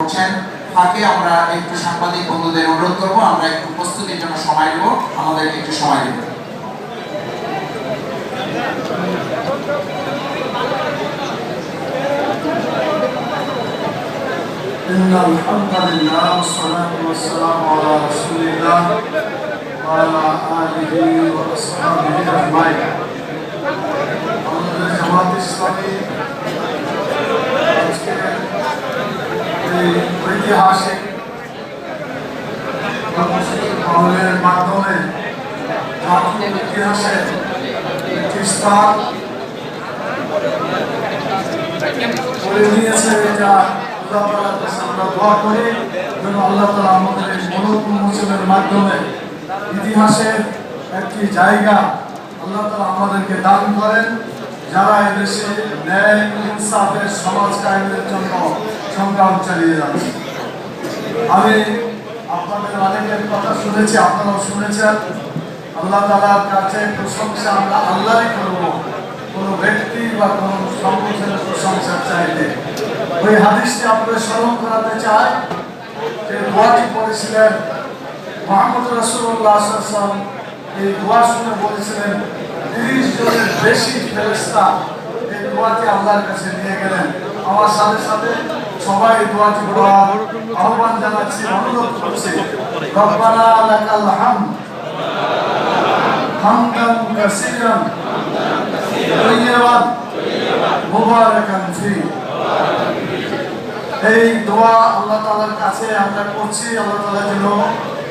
করছেন ফাঁকে আমরা একটু সাংবাদিক বন্ধুদের অনুরোধ করবো আমরা একটু প্রস্তুতির জন্য সময় দেবো আমাদেরকে একটু সময় দেবো إن الحمد لله والصلاة والسلام على رسول الله وعلى آله وأصحابه أجمعين আমাদের জামাত ঐতিহাসিক ভবনের মাধ্যমে জাতীয় ইতিহাসে একটি স্থান করে নিয়েছে মাধ্যমে ইতিহাসের একটি জায়গা আল্লাহ আমাদেরকে দান করেন যারা এদেশে ন্যায় ইনসাফের সমাজ কায়েমের জন্য সংগ্রাম চালিয়ে যাচ্ছে আমি আপনাদের অনেকের কথা শুনেছি, আপনারাও শুনেছেন। আল্লাহ তালার কাছে প্রশংসা আমরা আল্লাহই করব। কোনো ব্যক্তি বা কোনো সংগঠনের প্রশংসা চাইলে। ওই হাদিসটি আপনাদের স্মরণ করাতে চাই যে দোয়াটি পড়েছিলেন মোহাম্মদ রসুল্লাহ আসলাম এই দোয়া শুনে বলেছিলেন, তিরিশ জনের বেশি ফেরেস্তা এই দোয়াটি আল্লাহর কাছে নিয়ে গেলেন। আমার সাথে সাথে সবাই দোয়াটি পড়ার আহ্বান জানাচ্ছি, অনুরোধ করছি। রব্বানা লাকাল হামদ। হামদান কাসীরান। মুবারাকান ফি। এই দোয়া আল্লাহ তাআলার কাছে আমরা করছি। আল্লাহ তাআলা যেন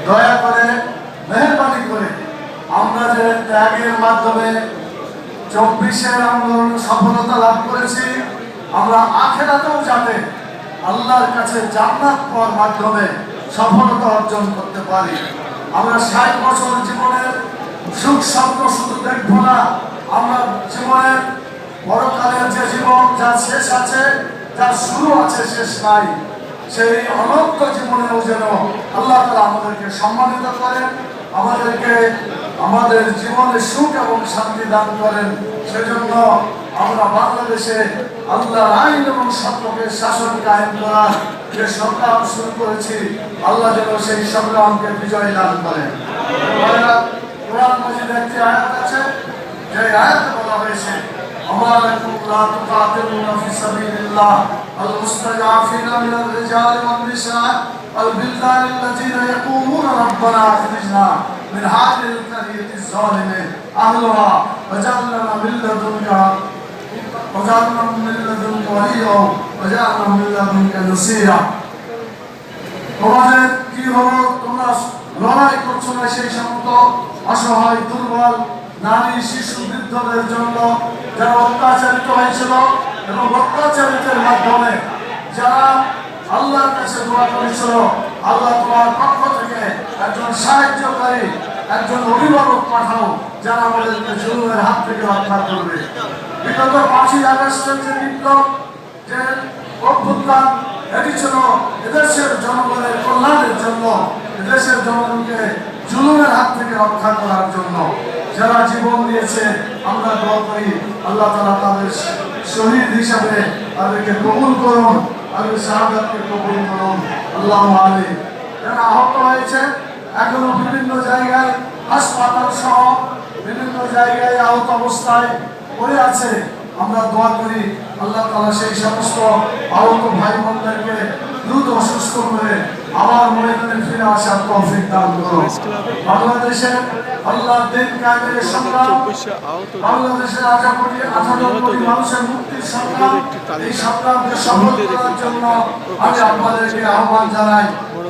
দয়া করে, মেহরবানি করে আমরা যে ত্যাগের মাধ্যমে চব্বিশের আন্দোলন সফলতা লাভ করেছি, আমরা আখেরাতেও যাতে আল্লাহর কাছে জান্নাত পাওয়ার মাধ্যমে সফলতা অর্জন করতে পারি। আমরা ষাট বছর জীবনের সুখ, স্বপ্ন শুধু দেখব না, আমরা জীবনের পরকালের যে জীবন যার শেষ আছে যার শুরু আছে, শেষ নাই, সেই অনন্ত জীবনেও যেন আল্লাহ তালা আমাদেরকে সম্মানিত করেন, আমাদেরকে আমাদের জীবনে সুখ এবং শান্তি দান করেন সেজন্য আমরা বাংলাদেশে আল্লাহর আইন এবং সত্যকে শাসন কায়েম করার যে সংগ্রাম শুরু করেছি আল্লাহ যেন সেই সংগ্রামকে বিজয় দান করেন কোরআন মজিদ একটি আয়াত আছে যে আয়াতে বলা হয়েছে وما لكم لا تقاتلون في سبيل الله المستضعفين من الرجال والنساء والبلدان الذين يقولون ربنا اخرجنا من هذه القرية الظالم أهلها وجعلنا من لدنك وجعلنا من لدنك وليا وجعلنا من لدنك نصيرا তোমাদের কি হলো তোমরা লড়াই করছো না সেই সমস্ত অসহায় দুর্বল নারী শিশু বৃদ্ধদের জন্য যারা অত্যাচারিত হয়েছিল এবং অত্যাচারিতের মাধ্যমে যারা আল্লাহর কাছে দোয়া করেছিল আল্লাহ তোমার পক্ষ থেকে একজন সাহায্যকারী একজন অভিভাবক পাঠাও, যারা আমাদেরকে জুলুমের হাত থেকে রক্ষা করবে। বিগত পাঁচই আগস্টের যে বিপ্লব, যে অভ্যুত্থান, এটি ছিল এদেশের জনগণের কল্যাণের জন্য, এদেশের জনগণকে জুলুমের হাত থেকে রক্ষা করার জন্য। যারা জীবন দিয়েছে, আমরা দোয়া করি, আল্লাহ তালা তাদের শহীদ হিসাবে তাদেরকে কবুল করুন, তাদের শাহাদাতকে কবুল করুন। আল্লাহ আলী যারা আহত হয়েছে এখনও বিভিন্ন জায়গায় হাসপাতাল সহ বিভিন্ন জায়গায় আহত অবস্থায় পড়ে আছে। আমরা দোয়া করি আল্লাহ তালা সেই সমস্ত আহত ভাই বোনদেরকে দ্রুত অসুস্থ করে আবার ময়দানে ফিরে আসার তৌফিক দান করো বাংলাদেশে আল্লাহ দিন কায়েমের সংগ্রাম বাংলাদেশের আঠারো কোটি আঠারো কোটি মানুষের মুক্তির সংগ্রাম এই সংগ্রামকে সফল করার জন্য আমি আপনাদেরকে আহ্বান জানাই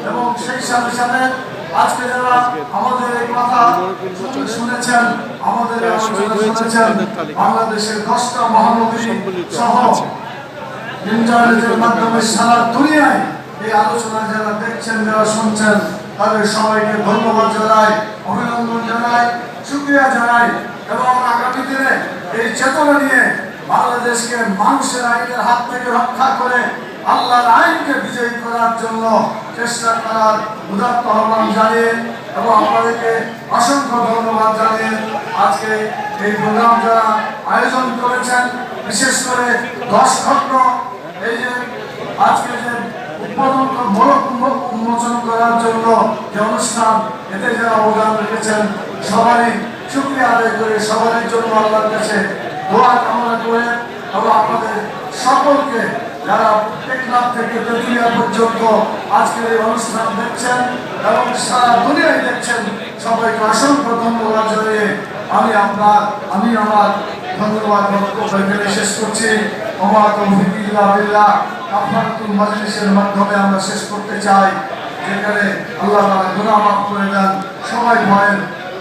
এবং সেই সাথে সাথে আজকে যারা আমাদের এই কথা শুনেছেন আমাদের শুনেছেন বাংলাদেশের দশটা মহানগরী সহ ইন্টারনেটের মাধ্যমে সারা দুনিয়ায় এই আলোচনা যারা দেখছেন যারা শুনছেন তাদের সবাইকে ধন্যবাদ জানাই অভিনন্দন জানাই শুক্রিয়া জানাই এবং আগামী দিনে এই চেতনা নিয়ে বাংলাদেশকে মানুষের আইনের হাত থেকে রক্ষা করে আল্লাহর আইনকে বিজয়ী করার জন্য চেষ্টা করার উদাত্ত আহ্বান জানিয়ে এবং আপনাদেরকে অসংখ্য ধন্যবাদ জানিয়ে আজকে এই প্রোগ্রাম যারা আয়োজন করেছেন, বিশেষ করে দশ খণ্ড, এই যে আজকে যে উদ্বোধন মোড়ক উন্মোচন করার জন্য যে অনুষ্ঠান, এতে যারা অবদান রেখেছেন, সবারই শুক্রিয়া আদায় করে সবারই জন্য আল্লাহর কাছে দোয়া কামনা করে এবং আপনাদের সকলকে যারা টেকনাফ থেকে তেতুলিয়া পর্যন্ত আজকের এই অনুষ্ঠান দেখছেন এবং সারা দুনিয়ায় দেখছেন, সবাইকে অসংখ্য ধন্যবাদ জানিয়ে আমি আপনার আমি আমার ধন্যবাদ বক্তব্য শেষ করছি। ওমা তৌফিক ইল্লা বিল্লাহ। কাফারাতুল মাজলিসের মাধ্যমে আমরা শেষ করতে চাই। যেখানে আল্লাহ তাআলা গুনাহ মাফ করে দেন। সবাই ভয়েন